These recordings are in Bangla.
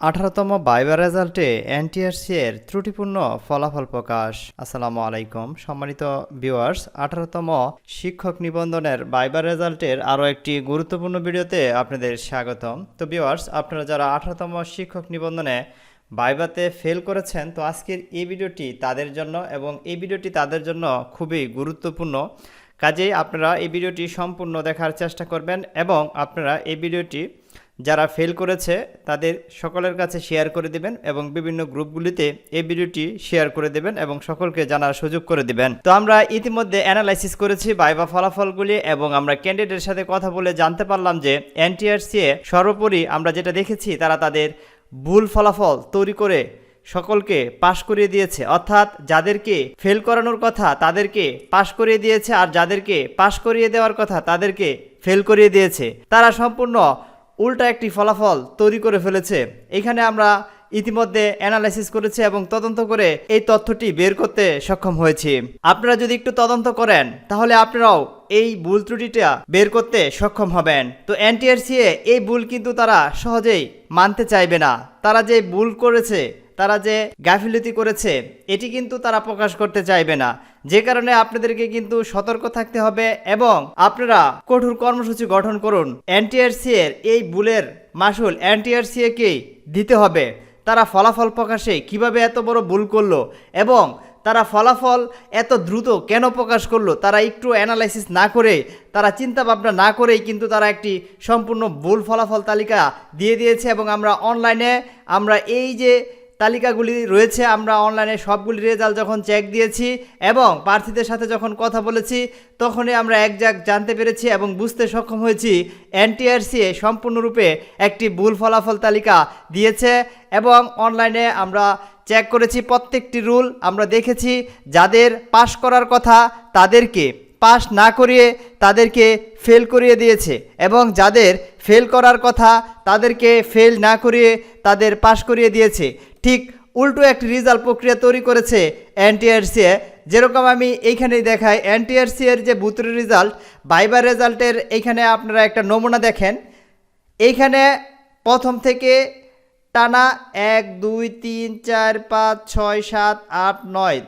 আঠারোতম বাইবা রেজাল্টে এনটিআরসি এর ত্রুটিপূর্ণ ফলাফল প্রকাশ। আসসালামু আলাইকুম। সম্মানিত ভিউয়ার্স, আঠারোতম শিক্ষক নিবন্ধনের বাইবা রেজাল্টের আরও একটি গুরুত্বপূর্ণ ভিডিওতে আপনাদের স্বাগতম। তো ভিউয়ার্স, আপনারা যারা আঠারোতম শিক্ষক নিবন্ধনে বাইবাতে ফেল করেছেন, তো আজকের এই ভিডিওটি তাদের জন্য এবং এই ভিডিওটি তাদের জন্য খুবই গুরুত্বপূর্ণ। কাজেই আপনারা এই ভিডিওটি সম্পূর্ণ দেখার চেষ্টা করবেন এবং আপনারা এই ভিডিওটি যারা ফেল করেছে, তাদের সকলের কাছে শেয়ার করে দিবেন এবং বিভিন্ন গ্রুপগুলিতে এই ভিডিওটি শেয়ার করে দেবেন এবং সকলকে জানার সুযোগ করে দিবেন। তো আমরা ইতিমধ্যে অ্যানালাইসিস করেছি বাইবা ফলাফলগুলি এবং আমরা ক্যান্ডিডেটের সাথে কথা বলে জানতে পারলাম যে এনটিআরসি এ সর্বোপরি আমরা যেটা দেখেছি, তারা তাদের ভুল ফলাফল তৈরি করে সকলকে পাশ করিয়ে দিয়েছে। অর্থাৎ যাদেরকে ফেল করানোর কথা, তাদেরকে পাশ করিয়ে দিয়েছে, আর যাদেরকে পাশ করিয়ে দেওয়ার কথা, তাদেরকে ফেল করিয়ে দিয়েছে। তারা সম্পূর্ণ উল্টা একটি ফলাফল তৈরি করে ফেলেছে। এখানে আমরা ইতিমধ্যে অ্যানালাইসিস করেছে এবং তদন্ত করে এই তথ্যটি বের করতে সক্ষম হয়েছি। আপনারা যদি একটু তদন্ত করেন, তাহলে আপনারাও এই ভুল ত্রুটিটা বের করতে সক্ষম হবেন। তো এনটিআরসিএ এই ভুল কিন্তু তারা সহজেই মানতে চাইবে না। তারা যে ভুল করেছে তারা যে গাফিলতি করেছে, এটি কিন্তু তারা প্রকাশ করতে চাইবে না। যে কারণে আপনাদেরকে কিন্তু সতর্ক থাকতে হবে এবং আপনারা কঠোর কর্মসূচি গঠন করুন। এনটিআরসি এর এই ভুলের মাসুল এনটিআরসি কেই দিতে হবে? তারা ফলাফল প্রকাশে কীভাবে এত বড় ভুল করল এবং তারা ফলাফল এত দ্রুত কেন প্রকাশ করল, তারা একটু অ্যানালাইসিস না করে, তারা চিন্তা ভাবনা না করেই কিন্তু তারা একটি সম্পূর্ণ ভুল ফলাফল তালিকা দিয়ে দিয়েছে এবং আমরা অনলাইনে আমরা এই যে তালিকাগুলি রয়েছে, আমরা অনলাইনে সবগুলি রেজাল্ট যখন চেক দিয়েছি এবং প্রার্থীদের সাথে যখন কথা বলেছি, তখনই আমরা একজাক জানতে পেরেছি এবং বুঝতে সক্ষম হয়েছি এনটিআরসি সম্পূর্ণরূপে একটি ভুল ফলাফল তালিকা দিয়েছে এবং অনলাইনে আমরা চেক করেছি প্রত্যেকটি রুল আমরা দেখেছি যাদের পাশ করার কথা তাদেরকে পাস না করিয়ে তাদেরকে ফেল করিয়ে দিয়েছে এবং যাদের ফেল করার কথা তাদেরকে ফেল না করিয়ে তাদের পাশ করিয়ে দিয়েছে। ঠিক উল্টো একটি রেজাল্ট প্রক্রিয়া তৈরি করেছে এনটিআরসি যেরকম আমি এইখানেই দেখাই এনটিআরসি এর যে বুথের রেজাল্ট বাইবার রেজাল্টের এইখানে আপনারা একটা নমুনা দেখেন। এইখানে প্রথম থেকে টানা এক, দুই, তিন, চার, পাঁচ, ছয়, সাত, আট, নয়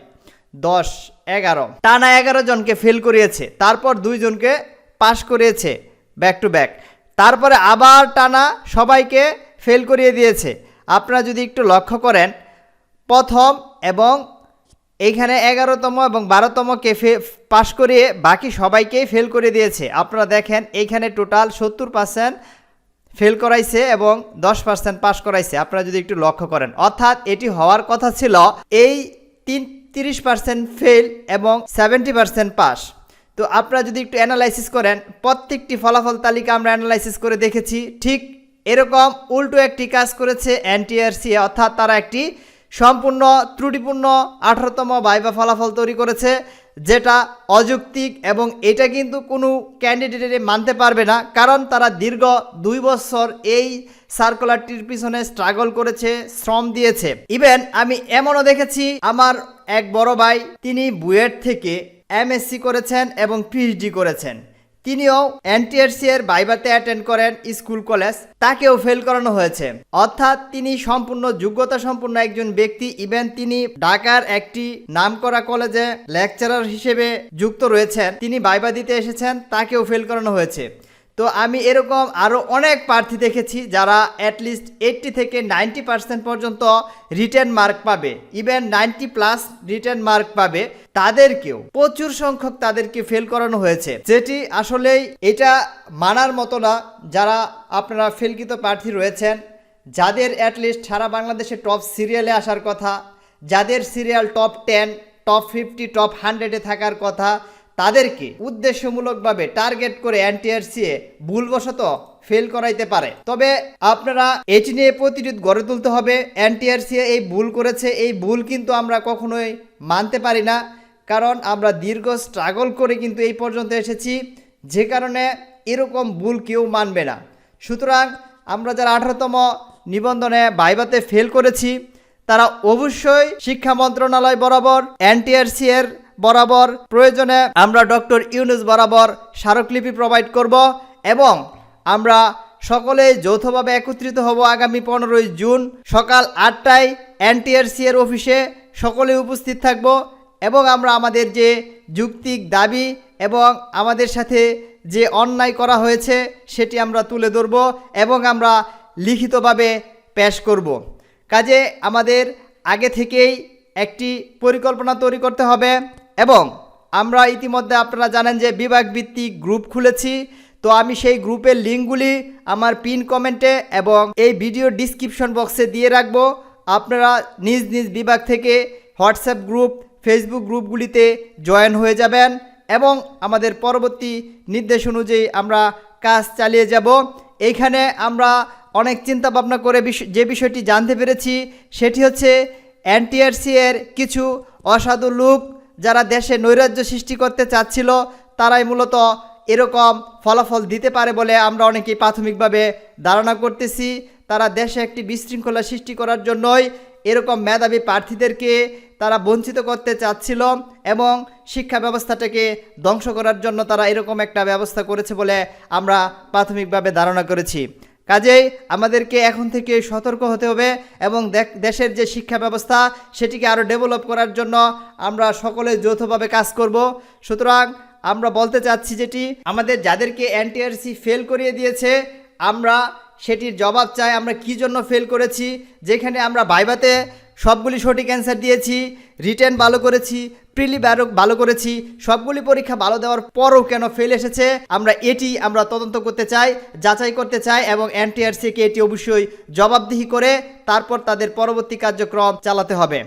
দশ, এগারো। টানা এগারো জনকে ফেল করিয়েছে, তারপর দুইজনকে পাশ করিয়েছে ব্যাক টু ব্যাক তারপরে আবার টানা সবাইকে ফেল করিয়ে দিয়েছে। আপনারা যদি একটু লক্ষ্য করেন, প্রথম এবং এইখানে এগারোতম এবং বারোতমকে ফে পাশ করিয়ে বাকি সবাইকেই ফেল করে দিয়েছে। আপনারা দেখেন এইখানে টোটাল সত্তর পার্সেন্ট ফেল করাইছে এবং দশ পার্সেন্ট পাশ করাইছে। আপনারা যদি একটু লক্ষ্য করেন, অর্থাৎ এটি হওয়ার কথা ছিল, এই তিন তিরিশ পার্সেন্ট ফেল এবং সেভেন্টি পার্সেন্ট পাস তো আপনারা যদি একটু অ্যানালাইসিস করেন, প্রত্যেকটি ফলাফল তালিকা আমরা অ্যানালাইসিস করে দেখেছি। ঠিক এরকম উল্টো একটি কাজ করেছে এনটিআরসি অর্থাৎ তারা একটি সম্পূর্ণ ত্রুটিপূর্ণ আঠারোতম বাইবা ফলাফল তৈরি করেছে। যেটা অযৌক্তিক এবং এটা কিন্তু কোনো ক্যান্ডিডেটে মানতে পারবে না, কারণ তারা দীর্ঘ দুই বছর এই সার্কুলারটির পিছনে স্ট্রাগল করেছে, শ্রম দিয়েছে। ইভেন আমি এমনও দেখেছি, আমার এক বড় ভাই, তিনি বুয়েট থেকে এমএসসি করেছেন এবং পিএইচডি করেছেন। তিনিও এনটিআরসি এর বাইবাতে অ্যাটেন্ড করেন স্কুল কলেজ। তাকেও ফেল করানো হয়েছে। অর্থাৎ তিনি সম্পূর্ণ যোগ্যতা সম্পূর্ণ একজন ব্যক্তি। ইভেন তিনি ঢাকার একটি নামকরা কলেজে লেকচারার হিসেবে যুক্ত রয়েছেন। তিনি বাইবা দিতে এসেছেন, তাকেও ফেল করানো হয়েছে। তো আমি এরকম আরও অনেক প্রার্থী দেখেছি যারা অ্যাটলিস্ট এইট্টি থেকে নাইনটি পার্সেন্ট পর্যন্ত রিটার্ন মার্ক পাবে। Even ninety plus written mark পাবে। তাদেরকেও প্রচুর সংখ্যক তাদেরকে ফেল করানো হয়েছে। যেটি আসলেই এটা মানার মতো না যারা আপনারা ফেলকৃত প্রার্থী রয়েছেন, যাদের অ্যাটলিস্ট সারা বাংলাদেশে টপ সিরিয়ালে আসার কথা, যাদের serial top ten top fifty top হান্ড্রেডে থাকার কথা তাদেরকে উদ্দেশ্যমূলকভাবে টার্গেট করে এনটিআরসিএ ভুলবশত ফেল করাইতে পারে। তবে আপনারা এটি নিয়ে প্রতিরোধ গড়ে তুলতে হবে। এনটিআরসিএ এই ভুল করেছে। এই ভুল কিন্তু আমরা কখনোই মানতে পারি না। কারণ আমরা দীর্ঘ স্ট্রাগল করে কিন্তু এই পর্যন্ত এসেছি। যে কারণে এরকম ভুল কেউ মানবে না। সুতরাং আমরা যারা আঠারোতম নিবন্ধনে বাইবাতে ফেল করেছি, তারা অবশ্যই শিক্ষা মন্ত্রণালয় বরাবর এনটিআরসি এর বরাবর প্রয়োজনে আমরা ডক্টর ইউনুস বরাবর স্মারকলিপি প্রোভাইড করব এবং আমরা সকলে যৌথভাবে একত্রিত হব আগামী পনেরোই জুন সকাল আটটায় এনটিআরসি এর অফিসে। সকলে উপস্থিত থাকব এবং আমরা আমাদের যে যুক্তিক দাবি এবং আমাদের সাথে যে অন্যায় করা হয়েছে সেটি আমরা তুলে ধরব এবং আমরা লিখিতভাবে পেশ করব। কাজে আমাদের আগে থেকেই একটি পরিকল্পনা তৈরি করতে হবে। এবং আমরা ইতিমধ্যে আপনারা জানেন যে বিভাগ ভিত্তিক গ্রুপ খুলেছি, তো আমি সেই গ্রুপের লিঙ্কগুলি আমার পিন কমেন্টে এবং এই ভিডিও ডিসক্রিপশন বক্সে দিয়ে রাখব। আপনারা নিজ নিজ বিভাগ থেকে হোয়াটসঅ্যাপ গ্রুপ, ফেসবুক গ্রুপগুলিতে জয়েন হয়ে যাবেন এবং আমাদের পরবর্তী নির্দেশ অনুযায়ী আমরা কাজ চালিয়ে যাব। এইখানে আমরা অনেক চিন্তা ভাবনা করে যে বিষয়টি জানতে পেরেছি, সেটি হচ্ছে এনটিআরসি এর কিছু অসাধু লোক যারা দেশে নৈরাজ্য সৃষ্টি করতে চাচ্ছিল, তারাই মূলত এরকম ফলাফল দিতে পারে বলে আমরা অনেকেই প্রাথমিকভাবে ধারণা করতেছি। তারা দেশে একটি বিশৃঙ্খলা সৃষ্টি করার জন্যই এরকম মেধাবী প্রার্থীদেরকে তারা বঞ্চিত করতে চাচ্ছিল এবং শিক্ষা ব্যবস্থাটাকে ধ্বংস করার জন্য তারা এরকম একটা ব্যবস্থা করেছে বলে আমরা প্রাথমিকভাবে ধারণা করেছি। কাজেই আমাদেরকে এখন থেকে সতর্ক হতে হবে এবং দেশের যে শিক্ষা ব্যবস্থা সেটিকে আরও ডেভেলপ করার জন্য আমরা সকলে যৌথভাবে কাজ করব। সুতরাং আমরা বলতে চাচ্ছি যেটি, আমাদের যাদেরকে এনটিআরসি ফেল করিয়ে দিয়েছে, আমরা সেটির জবাব চাই আমরা কি জন্য ফেল করেছি, যেখানে আমরা ভাইভাতে সবগুলি সঠিক অ্যান্সার দিয়েছি রিটার্ন ভালো করেছি প্রিলি ব্যারো ভালো করেছি, সবগুলি পরীক্ষা ভালো দেওয়ার পরও কেন ফেল এসেছে, আমরা এটি আমরা তদন্ত করতে চাই, যাচাই করতে চাই এবং এনটিআরসিকে এটি অবশ্যই জবাবদিহি করে তারপর তাদের পরবর্তী কার্যক্রম চালাতে হবে।